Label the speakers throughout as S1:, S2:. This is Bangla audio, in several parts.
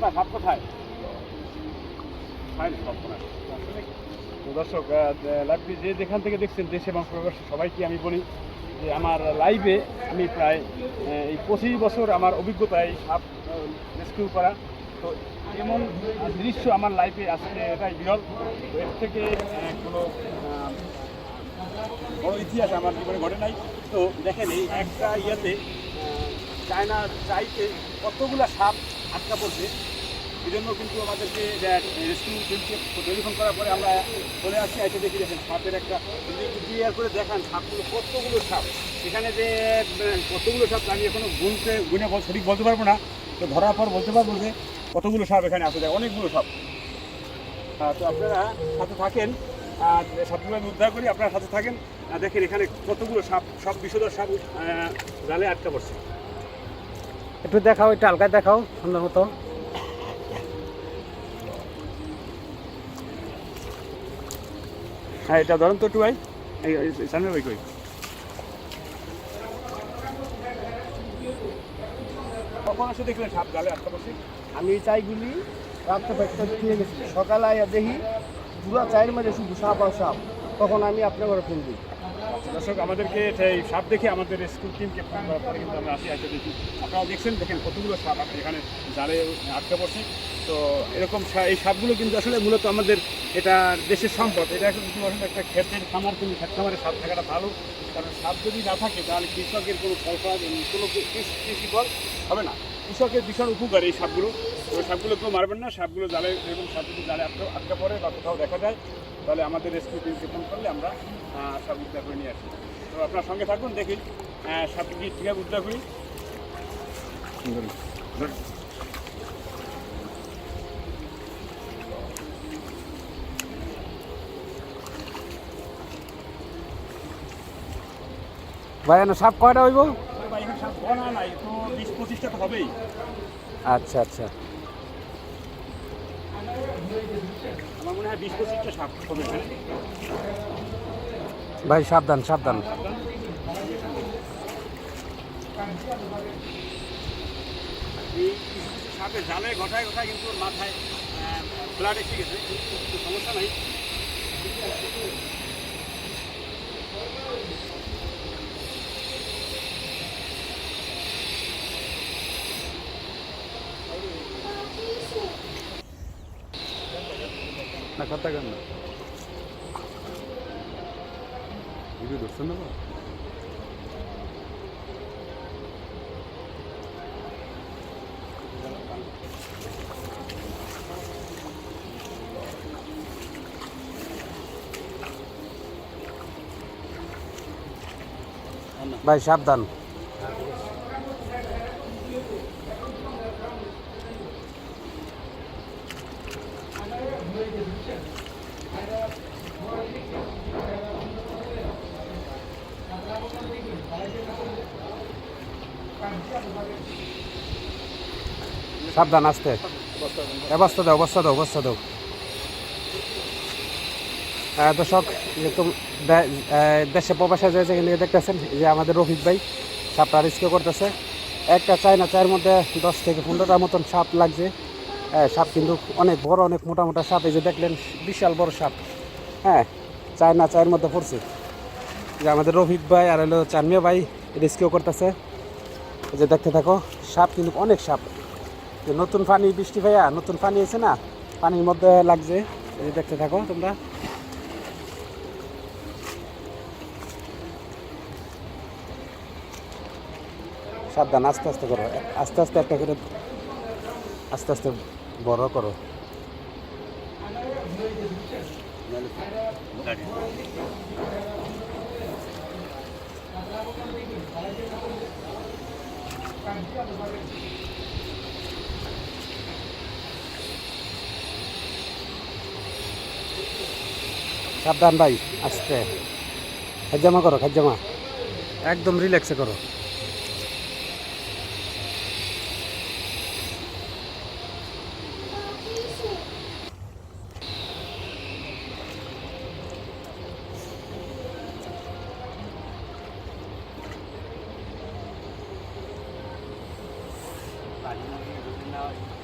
S1: কোথায়? সাপ কোথায়? তো দর্শক লাইভটি যে যেখান থেকে দেখছেন দেশে এবং প্রবাসী, সবাইকে আমি বলি যে আমার লাইভে আমি প্রায় এই পঁচিশ বছর আমার অভিজ্ঞতায় সাপ রেস্কিউ করা। তো এমন দৃশ্য আমার লাইফে আসলে এটাই বিরল। এর থেকে কোনো বড় ইতিহাস আমার জীবনে ঘটে নাই। তো দেখেন, এই একটা ইয়েতে চায়না চাইতে কতগুলো সাপ আটকা পড়ছে। এই জন্য কিন্তু আমাদেরকে রেস্কিউ টিমকে টেলিফোন করার পরে আমরা চলে আসছি এসে দেখি দেখেন সাপের একটা ক্লিয়ার করে দেখান, সাপগুলো কতগুলো সাপ? এখানে যে কতগুলো সাপ আমি এখনও গুনতে, গুনে সঠিক বলতে পারব না, তো ধরার পর বলতে পারব যে কতগুলো সাপ এখানে আসে যায় অনেকগুলো সাপ। তো আপনারা সাথে থাকেন, আর সাপগুলো আমি উদ্ধার করি, আপনারা সাথে থাকেন। দেখেন এখানে কতগুলো সাপ, সব বিষধর সাপ জালে আটকা পড়ছে।
S2: একটু দেখাও, একটু হালকা দেখাও, সুন্দর মতো
S1: হ্যাঁ এটা ধরেন তো এই এই সামনে ভাই কই? কখন আসে দেখলেন
S3: আমি এই চাইগুলি রাত্রে ফ্যাক্টর খেয়ে গেছি। সকালে আইয়া দেখি পুরা চায়ের মাঝে শুধু সাপ আর সাপ। তখন আমি আপনার ঘরে ফোন দিই।
S1: দর্শক, আমাদেরকে সেই সাপ দেখে আমাদের স্কুল টিমকে ফোন করার পরে কিন্তু আমরা আসি আসে দেখি আপনারা দেখছেন, দেখেন কতগুলো সাপ আপনি এখানে জালে আটকে পড়ছে তো এরকম এই সাপগুলো কিন্তু আসলে মূলত আমাদের এটা দেশের সম্পদ। এটা কিন্তু আসলে একটা ক্ষেতের খামার, কিন্তু ক্ষেত খামারে সাপ থাকাটা ভালো। কারণ সাপ যদি না থাকে, তাহলে কৃষকের কোনো ফল কোনো কৃষি ফল হবে না। কৃষকের ভীষণ উপকার এই সাপগুলো। তো সাপগুলো কেউ মারবেন না সাপগুলো জালে এরকম সাপ যদি জালে আটকে আটকা পড়ে বা কোথাও দেখা যায় তাহলে আমাদের রেস্কিউ টিমকে ফোন করলে আমরা সাপ উদ্ধার করে নিয়ে আসি। তো আপনার সঙ্গে থাকুন দেখি আহ, সাপ কি কীভাবে উদ্ধার করি।
S2: ভাই সাপ কয়টা হইব?
S1: সাপ নাই তো বিশ পঁচিশটা তো হবেই।
S2: আচ্ছা আচ্ছা। ভাই সাবধান সাবধান।
S1: সাপে জালে গঠায় কিন্তু মাথায় ব্লাড এসে গেছে। সমস্যা নাই।
S2: না কথা কেন না। ধরছেন না ভাই সাবধান। সাবধান আসতে। অবস্থা দাও অবস্থা দাও অবস্থা দাও। দর্শক আহ, দেশে প্রবাসে যে যেখান দেখতেছেন যে আমাদের রফিক ভাই সাপটা রিস্কে করতেছে। একটা চায়না চায়ের মধ্যে দশ থেকে পনেরোটার মতন সাপ লাগছে। হ্যাঁ সাপ কিন্তু অনেক বড় অনেক মোটা মোটা সাপ। এই যে দেখলেন বিশাল বড় সাপ। হ্যাঁ চায়না চায়ের মধ্যে পড়ছে। যে আমাদের রফিক ভাই আর হলো চানমিয়া ভাই রেস্কিউ করতেছে। যে দেখতে থাকো সাপ কিন্তু অনেক সাপ। যে নতুন পানি বৃষ্টি ভাইয়া, নতুন পানি এসে না পানির মধ্যে লাগছে। এই দেখতে থাকো তোমরা। সাবধান, আস্তে আস্তে করো, আস্তে আস্তে একটা করে আস্তে আস্তে বড় করো। সাবধান ভাই আসতে খাজামা করো খাজামা একদম রিল্যাক্সে করো Thank you.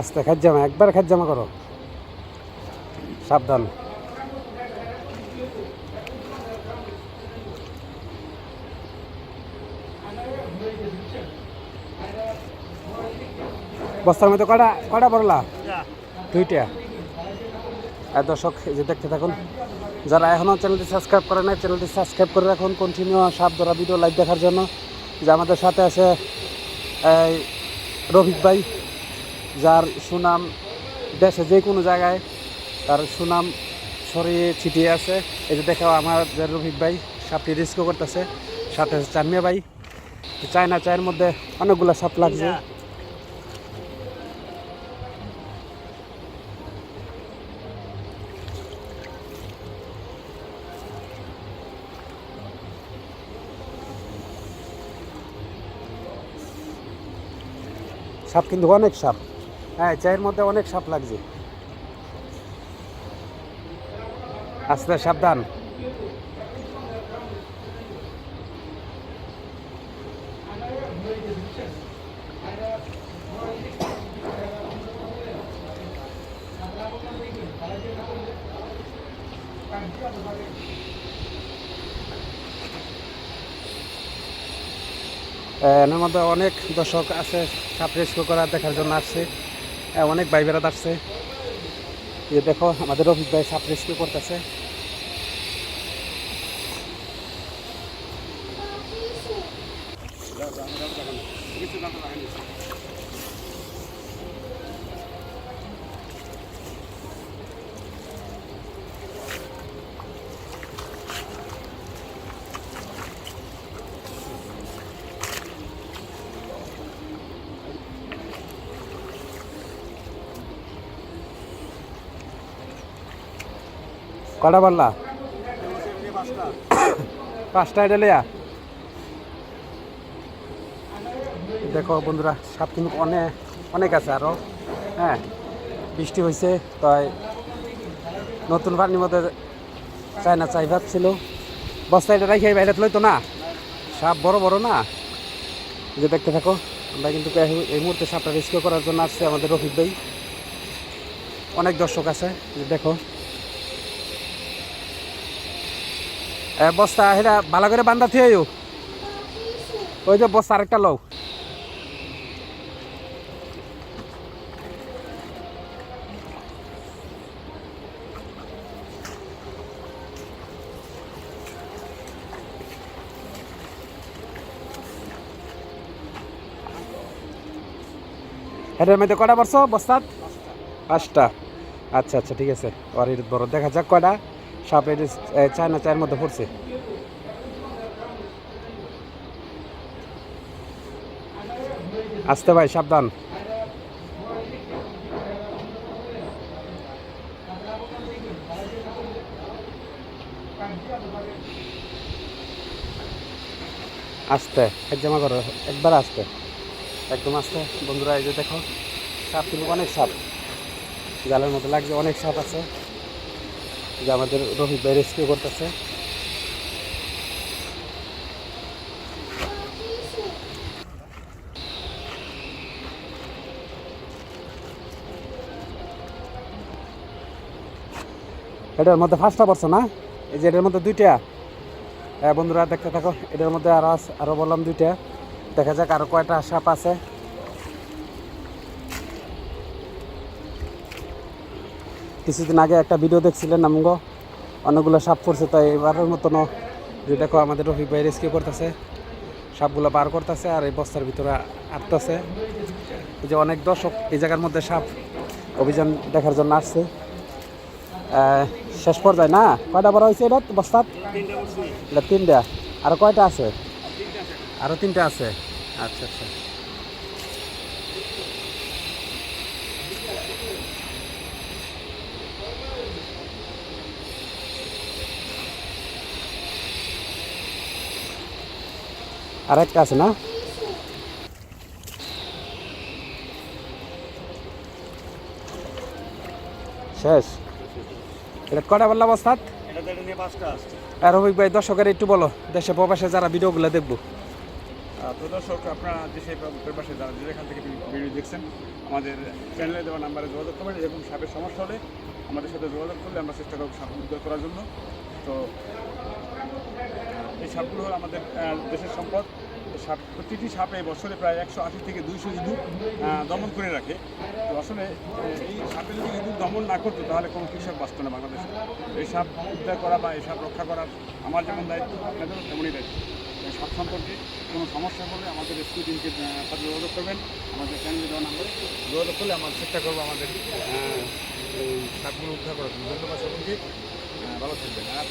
S2: আস্তে খাজ জামা, একবার খাজ জামা করো। সাবধান। বস্তার মধ্যে কটা কটা পড়লা দুইটা। আর দর্শক যে দেখতে থাকুন, যারা এখনও চ্যানেলটি সাবস্ক্রাইব করে নাই, চ্যানেলটি সাবস্ক্রাইব করে রাখুন কন্টিনিউ সাপ ধরা ভিডিও লাইভ দেখার জন্য। যে আমাদের সাথে আছে রফিক ভাই যার সুনাম দেশে যে কোনো জায়গায় তার সুনাম ছড়িয়ে ছিটিয়ে আছে। এই যে দেখাও আমাদের রফিক ভাই সাপটি রিস্কও করতেছে। সাথে আছে চানমিয়া ভাই। চায়না চায়ের মধ্যে অনেকগুলো সাপ লাগছে। সাপ কিন্তু অনেক সাপ। হ্যাঁ চায়ের মধ্যে অনেক সাপ লাগছে। আস্তে, সাবধান। এর মধ্যে অনেক দর্শক আছে, সাপ রেস্কিউ দেখার জন্য আসছে। অনেক ভাই বেড়াত আসছে। যে দেখো আমাদের অফিস ভাই করতেছে। কটা পারলা পাঁচটা এটা লিয়া দেখো বন্ধুরা, সাপ কিন্তু অনেক অনেক আছে আরও হ্যাঁ বৃষ্টি হয়েছে তাই নতুন পানির মধ্যে চায়না চাই ছিল বস্তা এটা রাখি বাইরে লইতো না। সাপ বড় বড় না। যে দেখতে থাকো, আমরা কিন্তু এই- মুহূর্তে সাপটা রেস্কিউ করার জন্য আসছে আমাদের রফিক ভাই। অনেক দর্শক আছে দেখো। বস্তা সেটা ভালো করে বান্ধা থিয়ে ওই যে বস্তা আরেকটা লও। মধ্যে কটা পড়ছো বস্তাত পাঁচটা। আচ্ছা আচ্ছা ঠিক আছে। আর বড় দেখা যাক কয়টা। সাপ চায়না চায়ের মধ্যে পড়ছে। আসতে ভাই, সাবধান। আস্তে এক জামা করো, একবার আসতে। একদম আস্তে। বন্ধুরা, এই যে দেখো, সাপ কিন্তু অনেক সাপ। জালের মতো লাগছে, অনেক সাপ আছে। যে আমাদের রফিক ভাই রেস্কিউ করতেছে। এটার মধ্যে ফার্স্টটা পড়ছে না? এই যে এটার মধ্যে দুইটা। হ্যাঁ বন্ধুরা দেখতে থাকো, এটার মধ্যে আরও আছে আরও বললাম দুইটা। দেখা যাক আরও কয়টা সাপ আছে। কিছুদিন আগে একটা ভিডিও দেখছিলেন আমগো। অনেকগুলো সাপ পড়ছে, তাই এবারের মতনও যে দেখো আমাদের রফিক ভাই রেস্কিউ করতেছে। সাপগুলো বার করতেছে আর এই বস্তার ভিতরে আটতেছে। যে অনেক দর্শক, এই জায়গার মধ্যে সাপ অভিযান দেখার জন্য আসছে। শেষ পর্যায়ে না? কয়টা বড় হয়েছে এটা বস্তাত তিনটা। আর কয়টা আছে? আরও তিনটা আছে। আচ্ছা আচ্ছা। আর একটা না? শেষ। এটা কটা বললা বস্তাত
S1: এটা তো এটা নিয়ে পাঁচটা আসছে
S2: আর রবিক ভাই, দর্শকের একটু বলো, দেশে প্রবাসে যারা ভিডিওগুলো দেখব।
S1: তো দর্শক, আপনারা সেই পাশে যারা যেখান থেকে ভিডিও দেখছেন, আমাদের চ্যানেলে দেওয়া নাম্বারে যোগাযোগ করবেন এরকম সাপের সমস্যা হলে আমাদের সাথে যোগাযোগ করলে আমরা চেষ্টা করব সাপ উদ্ধার করার জন্য। তো এই সাপগুলো হলো আমাদের দেশের সম্পদ। সাপ, প্রতিটি সাপে বছরে প্রায় একশো আশি থেকে দুইশো ইঁদুর দমন করে রাখে। তো আসলে এই সাপের যদি ইঁদুর দমন না করতো, তাহলে কোনো কৃষক বাঁচত না বাংলাদেশে। এই সাপ উদ্ধার করা বা এই সাপ রক্ষা করার আমার যেমন দায়িত্ব, আপনাদেরও তেমনই দায়িত্ব। সাপ সম্পর্কে কোনো সমস্যা হলে আমাদের স্কুল টিমকে সাথে যোগাযোগ করবেন। আমাদের চ্যানেলে দেওয়া নাম্বারে যোগাযোগ করলে আমরা চেষ্টা করব আমাদের সাপগুলো উদ্ধার করার জন্য। ধন্যবাদ সকলকে। ভালো থাকবেন। আর